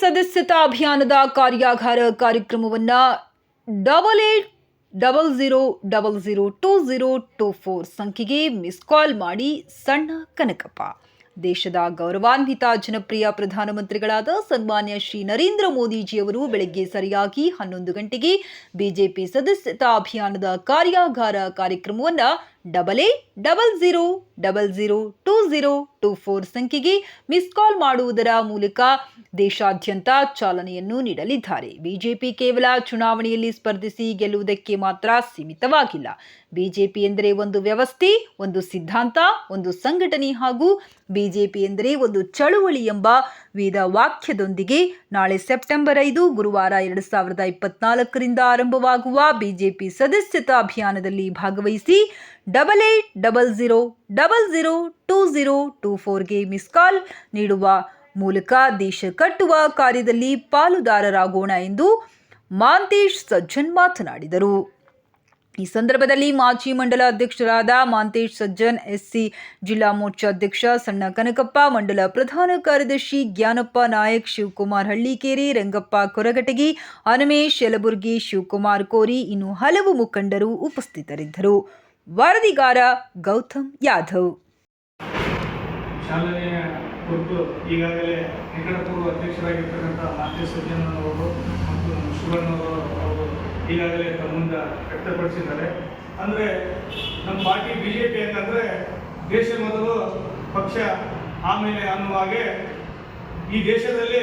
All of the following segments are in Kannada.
ಸದಸ್ಯತಾ ಅಭಿಯಾನದ ಕಾರ್ಯಾಗಾರ ಕಾರ್ಯಕ್ರಮವನ್ನ double eight double zero double zero two zero two four ಸಂಖ್ಯೆಗೆ ಮಿಸ್ ಕಾಲ್ ಮಾಡಿ ಸಣ್ಣ ಕನಕಪ್ಪ. ದೇಶದ ಗೌರವಾನ್ವಿತ ಜನಪ್ರಿಯ ಪ್ರಧಾನಮಂತ್ರಿಗಳಾದ ಸನ್ಮಾನ್ಯ ಶ್ರೀ ನರೇಂದ್ರ ಮೋದಿಜಿಯವರು ಬೆಳಗ್ಗೆ ಸರಿಯಾಗಿ ಹನ್ನೊಂದು ಗಂಟೆಗೆ ಬಿಜೆಪಿ ಸದಸ್ಯತಾ ಅಭಿಯಾನದ ಕಾರ್ಯಾಗಾರ ಕಾರ್ಯಕ್ರಮವನ್ನು double eight double zero double zero two zero two four ಸಂಖ್ಯೆಗೆ ಮಿಸ್ ಕಾಲ್ ಮಾಡುವುದರ ಮೂಲಕ ದೇಶಾದ್ಯಂತ ಚಾಲನೆಯನ್ನು ನೀಡಲಿದ್ದಾರೆ. ಬಿಜೆಪಿ ಕೇವಲ ಚುನಾವಣೆಯಲ್ಲಿ ಸ್ಪರ್ಧಿಸಿ ಗೆಲ್ಲುವುದಕ್ಕೆ ಮಾತ್ರ ಸೀಮಿತವಾಗಿಲ್ಲ. ಬಿಜೆಪಿ ಎಂದರೆ ಒಂದು ವ್ಯವಸ್ಥೆ, ಒಂದು ಸಿದ್ಧಾಂತ, ಒಂದು ಸಂಘಟನೆ ಹಾಗೂ ಬಿಜೆಪಿ ಎಂದರೆ ಒಂದು ಚಳುವಳಿ ಎಂಬ ವೇದ ವಾಕ್ಯದೊಂದಿಗೆ ನಾಳೆ ಸೆಪ್ಟೆಂಬರ್ ಐದು, ಗುರುವಾರ ಎರಡು ಸಾವಿರದ ಇಪ್ಪತ್ನಾಲ್ಕರಿಂದ ಆರಂಭವಾಗುವ ಬಿಜೆಪಿ ಸದಸ್ಯತಾ ಅಭಿಯಾನದಲ್ಲಿ ಭಾಗವಹಿಸಿ double eight double zero double zero two zero two ಫೋರ್ಗೆ miss call ನೀಡುವ ಮೂಲಕ ದೇಶ ಕಟ್ಟುವ ಕಾರ್ಯದಲ್ಲಿ ಪಾಲುದಾರರಾಗೋಣ ಎಂದು ಮಾಂತೇಶ್ ಸಜ್ಜನ್ ಮಾತನಾಡಿದರು. ಈ ಸಂದರ್ಭದಲ್ಲಿ ಮಾಜಿ ಮಂಡಲ ಅಧ್ಯಕ್ಷರಾದ ಮಾಂತೇಶ್ ಸಜ್ಜನ್, ಎಸ್ಸಿ ಜಿಲ್ಲಾ ಮೋರ್ಚಾ ಅಧ್ಯಕ್ಷ ಸಣ್ಣ ಕನಕಪ್ಪ, ಮಂಡಲ ಪ್ರಧಾನ ಕಾರ್ಯದರ್ಶಿ ಜ್ಞಾನಪ್ಪ ನಾಯಕ್, ಶಿವಕುಮಾರ್ ಹಳ್ಳಿಕೇರಿ, ರಂಗಪ್ಪ ಕೊರಗಟಗಿ, ಅನಮೇಶ್ ಯಲಬುರ್ಗಿ, ಶಿವಕುಮಾರ್ ಕೋರಿ ಇನ್ನು ಹಲವು ಮುಖಂಡರು ಉಪಸ್ಥಿತರಿದ್ದರು. ವರದಿಗಾರ ಗೌತಮ್ ಯಾದವ್ ಶಾಲೆಯ ಕುರಿತು ಈಗಾಗಲೇ ನಿಕಟಪೂರ್ವ ಅಧ್ಯಕ್ಷರಾಗಿರ್ತಕ್ಕಂಥ ಮಾತೆ ಸಜ್ಜನ್ ಅವರು ಮತ್ತು ಸುವರ್ಣವರು ಅವರು ಈಗಾಗಲೇ ತಮ್ಮಿಂದ ಮುಂದೆ ವ್ಯಕ್ತಪಡಿಸಿದ್ದಾರೆ. ಅಂದರೆ ನಮ್ಮ ಪಾರ್ಟಿ ಬಿ ಜೆ ಪಿ ಅಂತಂದರೆ ದೇಶ ಮೊದಲು ಪಕ್ಷ ಆಮೇಲೆ ಅನ್ನುವ ಹಾಗೆ ಈ ದೇಶದಲ್ಲಿ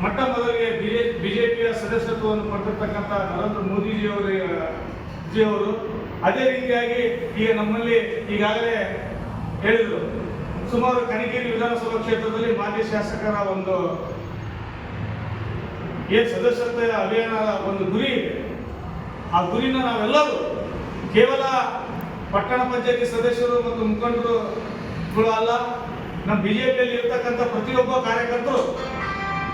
ಮೊಟ್ಟ ಮೊದಲಿಗೆ ಬಿ ಜೆ ಬಿ ಜೆ ಪಿಯ ಸದಸ್ಯತ್ವವನ್ನು ಪಡೆದಿರ್ತಕ್ಕಂಥ ನರೇಂದ್ರ ಮೋದಿಜಿಯವರ ಜಿಯವರು ಅದೇ ರೀತಿಯಾಗಿ ಈಗ ನಮ್ಮಲ್ಲಿ ಈಗಾಗಲೇ ಹೇಳಿದರು. ಸುಮಾರು ಕನಗಿರಿ ವಿಧಾನಸಭಾ ಕ್ಷೇತ್ರದಲ್ಲಿ ಮಾಜಿ ಶಾಸಕರ ಒಂದು ಏನು ಸದಸ್ಯತ್ವ ಅಭಿಯಾನದ ಒಂದು ಗುರಿ ಇದೆ. ಆ ಗುರಿನ ನಾವೆಲ್ಲರೂ ಕೇವಲ ಪಟ್ಟಣ ಪಂಚಾಯತಿ ಸದಸ್ಯರು ಮತ್ತು ಮುಖಂಡರುಗಳು ಅಲ್ಲ, ನಮ್ಮ ಬಿಜೆಪಿಯಲ್ಲಿ ಇರ್ತಕ್ಕಂಥ ಪ್ರತಿಯೊಬ್ಬ ಕಾರ್ಯಕರ್ತರು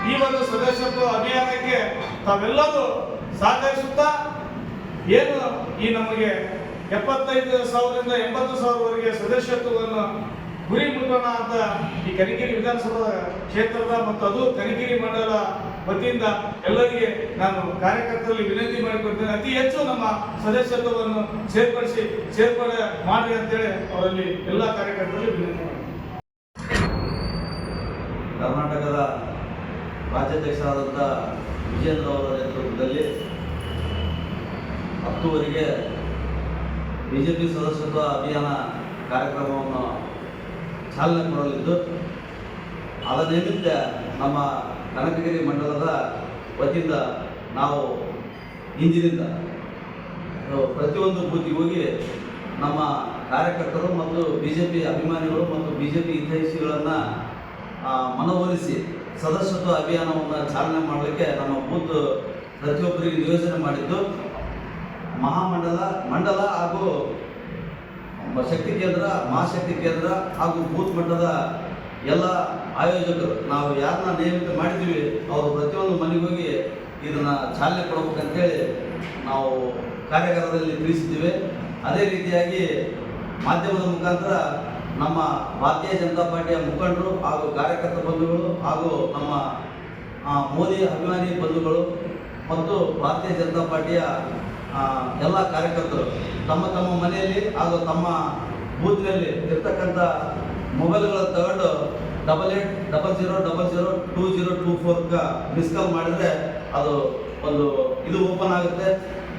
ಈ ಒಂದು ಸದಸ್ಯತ್ವ ಅಭಿಯಾನಕ್ಕೆ ತಾವೆಲ್ಲರೂ ಸಹಕರಿಸುತ್ತಾ ಏನು ಈ ನಮಗೆ ಎಪ್ಪತ್ತೈದು ಸಾವಿರದಿಂದ ಎಂಬತ್ತು ಸಾವಿರವರೆಗೆ ಸದಸ್ಯತ್ವವನ್ನು ಗುರಿ ಮುಟ್ಟೋಣ ಅಂತ ಈ ಕನಿಕಿರಿ ವಿಧಾನಸಭಾ ಕ್ಷೇತ್ರದ ಮತ್ತು ಅದು ಕನಿಕಿರಿ ಮಂಡಲ ವತಿಯಿಂದ ಎಲ್ಲರಿಗೆ ನಾನು ಕಾರ್ಯಕರ್ತರಲ್ಲಿ ವಿನಂತಿ ಮಾಡಿಕೊಡ್ತೇನೆ ಅತಿ ಹೆಚ್ಚು ನಮ್ಮ ಸದಸ್ಯತ್ವವನ್ನು ಸೇರ್ಪಡಿಸಿ, ಸೇರ್ಪಡೆ ಮಾಡಿ ಅಂತೇಳಿ ಅವರಲ್ಲಿ ಎಲ್ಲ ಕಾರ್ಯಕರ್ತರಲ್ಲಿ ವಿನಂತಿ ಮಾಡಿ ಕರ್ನಾಟಕದ ರಾಜ್ಯಾಧ್ಯಕ್ಷರಾದಂಥ ವಿಜೇಂದ್ರ ಅವರ ನೇತೃತ್ವದಲ್ಲಿ ಹತ್ತುವರೆಗೆ ಬಿ ಜೆ ಪಿ ಸದಸ್ಯತ್ವ ಅಭಿಯಾನ ಕಾರ್ಯಕ್ರಮವನ್ನು ಚಾಲನೆ ಕೊಡಲಿದ್ದು ಅದರ ನಿಮಿತ್ತ ನಮ್ಮ ಕನಕಗಿರಿ ಮಂಡಲದ ವತಿಯಿಂದ ನಾವು ಇಂದಿನಿಂದ ಪ್ರತಿಯೊಂದು ಬೂತಿಗೆ ಹೋಗಿ ನಮ್ಮ ಕಾರ್ಯಕರ್ತರು ಮತ್ತು ಬಿ ಜೆ ಪಿ ಅಭಿಮಾನಿಗಳು ಮತ್ತು ಬಿ ಜೆ ಪಿ ಹಿತೈಷಿಗಳನ್ನು ಮನವೊಲಿಸಿ ಸದಸ್ಯತ್ವ ಅಭಿಯಾನವನ್ನು ಚಾಲನೆ ಮಾಡಲಿಕ್ಕೆ ನಮ್ಮ ಬೂತ್ ಪ್ರತಿಯೊಬ್ಬರಿಗೆ ನಿಯೋಜನೆ ಮಾಡಿದ್ದು. ಮಹಾಮಂಡಲ, ಮಂಡಲ ಹಾಗೂ ಶಕ್ತಿ ಕೇಂದ್ರ, ಮಹಾಶಕ್ತಿ ಕೇಂದ್ರ ಹಾಗೂ ಬೂತ್ ಮಟ್ಟದ ಎಲ್ಲ ಆಯೋಜಕರು. ನಾವು ಯಾರನ್ನ ನೇಮಿತ ಮಾಡಿದ್ದೀವಿ, ಅವರು ಪ್ರತಿಯೊಂದು ಮನೆಗೆ ಹೋಗಿ ಇದನ್ನು ಚಾಲನೆ ಕೊಡಬೇಕಂತೇಳಿ ನಾವು ಕಾರ್ಯಾಗಾರದಲ್ಲಿ ತಿಳಿಸಿದ್ದೀವಿ. ಅದೇ ರೀತಿಯಾಗಿ ಮಾಧ್ಯಮದ ಮುಖಾಂತರ ನಮ್ಮ ಭಾರತೀಯ ಜನತಾ ಪಾರ್ಟಿಯ ಮುಖಂಡರು ಹಾಗೂ ಕಾರ್ಯಕರ್ತ ಬಂಧುಗಳು ಹಾಗೂ ನಮ್ಮ ಮೋದಿ ಅಭಿಮಾನಿ ಬಂಧುಗಳು ಮತ್ತು ಭಾರತೀಯ ಜನತಾ ಪಾರ್ಟಿಯ ಎಲ್ಲ ಕಾರ್ಯಕರ್ತರು ತಮ್ಮ ತಮ್ಮ ಮನೆಯಲ್ಲಿ ಹಾಗೂ ತಮ್ಮ ಬೂತ್ನಲ್ಲಿ ಇರ್ತಕ್ಕಂಥ ಮೊಬೈಲ್ಗಳನ್ನು ತಗೊಂಡು double eight double zero double zero two zero two ಫೋರ್ಗೆ miss call ಮಾಡಿದರೆ ಅದು ಒಂದು ಇದು ಓಪನ್ ಆಗುತ್ತೆ.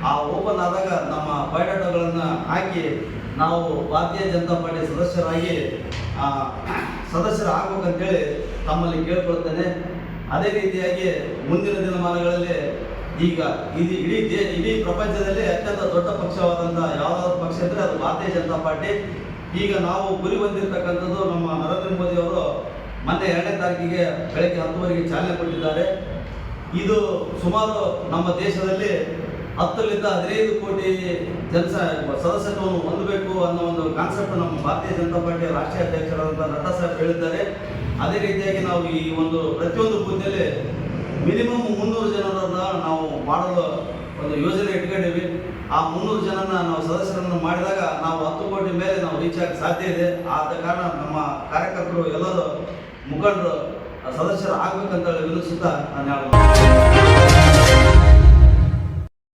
ಆ ಓಪನ್ ಆದಾಗ ನಮ್ಮ ಬಯೋಡಾಟಾಗಳನ್ನು ಹಾಕಿ ನಾವು ಭಾರತೀಯ ಜನತಾ ಪಾರ್ಟಿ ಸದಸ್ಯರಾಗಿ ಸದಸ್ಯರು ಸದಸ್ಯರಾಗಬೇಕಂತೇಳಿ ತಮ್ಮಲ್ಲಿ ಕೇಳ್ಕೊಳ್ತೇನೆ. ಅದೇ ರೀತಿಯಾಗಿ ಮುಂದಿನ ದಿನಮಾನಗಳಲ್ಲಿ ಈಗ ಇದು ಇಡೀ ದೇ ಇಡೀ ಪ್ರಪಂಚದಲ್ಲಿ ಅತ್ಯಂತ ದೊಡ್ಡ ಪಕ್ಷವಾದಂತಹ ಯಾವುದಾದ್ರು ಪಕ್ಷ ಅಂದರೆ ಅದು ಭಾರತೀಯ ಜನತಾ ಪಾರ್ಟಿ. ಈಗ ನಾವು ಗುರಿ ಹೊಂದಿರತಕ್ಕಂಥದ್ದು ನಮ್ಮ ನರೇಂದ್ರ ಮೋದಿ ಅವರು ಮೊನ್ನೆ ಎರಡನೇ ತಾರೀಕಿಗೆ ಬೆಳಗ್ಗೆ ಹತ್ತುವರೆಗೆ ಚಾಲನೆ ಕೊಟ್ಟಿದ್ದಾರೆ. ಇದು ಸುಮಾರು ನಮ್ಮ ದೇಶದಲ್ಲಿ ಹತ್ತರಿಂದ ಹದಿನೈದು ಕೋಟಿ ಜನಸ ಸದಸ್ಯತ್ವವನ್ನು ಹೊಂದಬೇಕು ಅನ್ನೋ ಒಂದು ಕಾನ್ಸೆಪ್ಟ್ ನಮ್ಮ ಭಾರತೀಯ ಜನತಾ ಪಾರ್ಟಿ ರಾಷ್ಟ್ರೀಯ ಅಧ್ಯಕ್ಷರಾದಂಥ ನಡ್ಡಾ ಸಾಹೇಬ್ ಹೇಳಿದ್ದಾರೆ. ಅದೇ ರೀತಿಯಾಗಿ ನಾವು ಈ ಒಂದು ಪ್ರತಿಯೊಂದು ಬೂತಿಯಲ್ಲಿ ಮಿನಿಮಮ್ ಮುನ್ನೂರು ಜನರನ್ನ ನಾವು ಮಾಡಲು ಒಂದು ಯೋಜನೆ ಇಟ್ಕೊಂಡಿವಿ. ಆ ಮುನ್ನೂರು ಜನನ ನಾವು ಸದಸ್ಯರನ್ನು ಮಾಡಿದಾಗ ನಾವು ಹತ್ತು ಕೋಟಿ ಮೇಲೆ ನಾವು ರೀಚ್ ಆಗಿ ಸಾಧ್ಯ ಇದೆ. ಆದ ಕಾರಣ ನಮ್ಮ ಕಾರ್ಯಕರ್ತರು ಎಲ್ಲರೂ ಮುಖಂಡರು ಸದಸ್ಯರು ಆಗ್ಬೇಕಂತ ಹೇಳಿ ವಿನಿಸುತ್ತಾ ನಾನು